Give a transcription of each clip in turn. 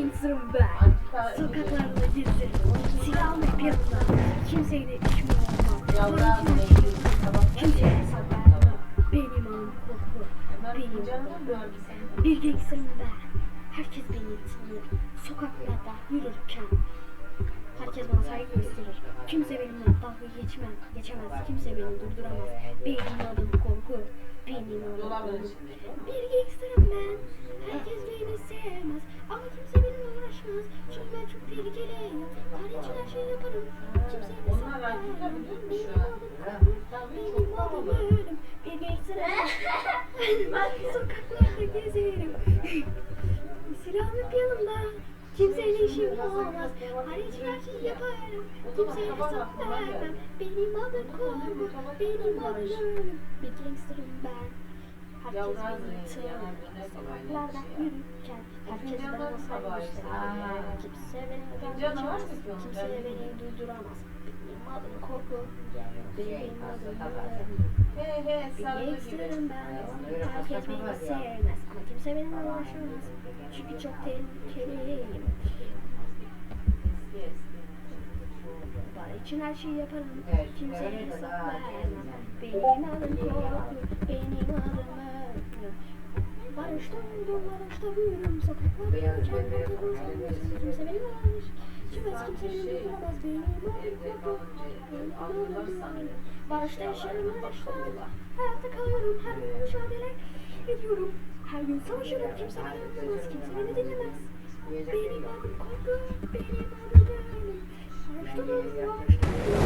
Gangster'ım ben. Sokaklarda gezerim. Silahım hep yanımda. Kimseyle işim olmaz. Kimseye hesap vermem. Benim anım korku. Benim adım Bir gangster'ım ben. Herkes beni tanır. Sokaklarda yürürken. Herkes bana saygı gösterir. Kimse benimle dalga geçmez, geçemez. Kimse beni durduramaz. Benim adım korku. Benim adım Bir gangster'ım ben. Ben. Sokaklarda gezerim. Silahım hep yanımda. Kimseyle işim olmaz. Hariç her şeyi yaparım. Kimseye hesap vermem. Benim adım korku. Benim adım ölüm. Bir gangster'ım ben. Sokaklarda yürürken herkes bana gösterir. Kimse beni geçemez. Kimse beni durduramaz. Benim adım korku. Benim adım gibi. gangster'ım ben. Herkes beni sevmez. Ama kimse benimle uğraşamaz. Çünkü çok tehlikeliyim. Var için her şeyi yaparım. Kimseye öyle hesap vermem. Benim adım korku. Büyürüm. Sokaklarda yürürken bebeğe herkes bakar, beni evet. sevmez. Kimse. Kimse kimse beni durduramaz. Adım ölüm. Barışta yaşarım, barışta. Hayatta kalıyorum, her gün mücadele ediyorum. Her gün savaşırım, kimse beni anlamaz, kimse beni dinlemez. Benim adım korku, benim adım ölüm. Barışta buldum, barışta Kimse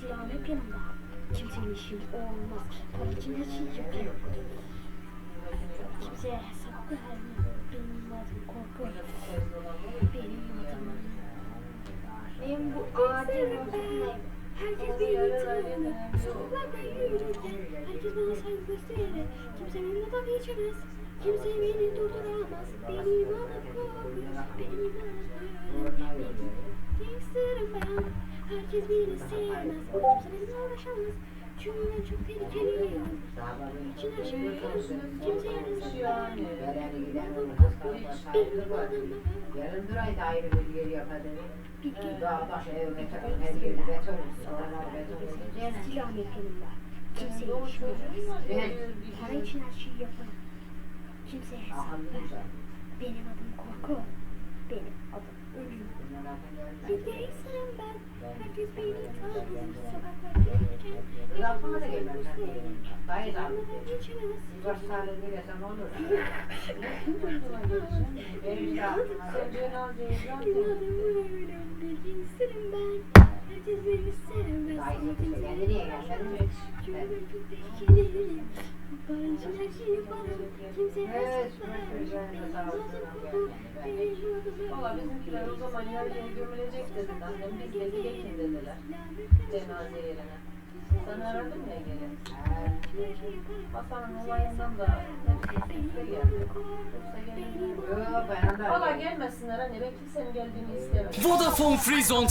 silahım hep yanımda. Kimsenin işim olmaz, para için her şeyi yaparım. Kimseye hesap vermem. Benim adım korku. Benim adım Benim bu Ağacın ortasındayım. Herkes beni tanır. Sokaklarda yürürken herkes bana saygı gösterir. Kimse benimle dalga geçemez. Kimse beni durduramaz. Benim adım korku. Benim adım ölüm. Gangster'ım ben. Herkes beni sevmez. Kimse benimle uğraşamaz. Çünkü ben çok tehlikeliyim. İçin her şeyi yaparım. Kimseye hesap vermem. Benim ölüm. Yarın bir ayda ayrı bir yer yapadı. Bir gün Dağ baş ev beton, her yeri beton, oralar beton. Silah yakınımda. Senin Kimseye bir- Para için her şeyi yaparım. Kimseye hesap vermem. Benim adım korku. Benim adım ölüm. Bir ben. Lafına da gelmez. Bana geçemez. Baş sağlığı gelirsen olur. Benim işte aklıma adım ölüm. Bir gangster'ım ben. Herkes beni sevmez. Ay, Ama kimse kendi niye gelmedin mi? Çünkü ben çok tehlikeliyim. İçin her şeyi yaparım. Kimseye adım Valla bizimkiler o zaman yer yer gömülecek dediler. Annem biz de gidelim dediler. Cenaze yerine. Sen aradın ya gelin. Hasan'ın olayından da hepsi geldi. Yoksa Valla gelmesinler anne ben kimsenin geldiğini istemiyorum. Vodafone Free Zone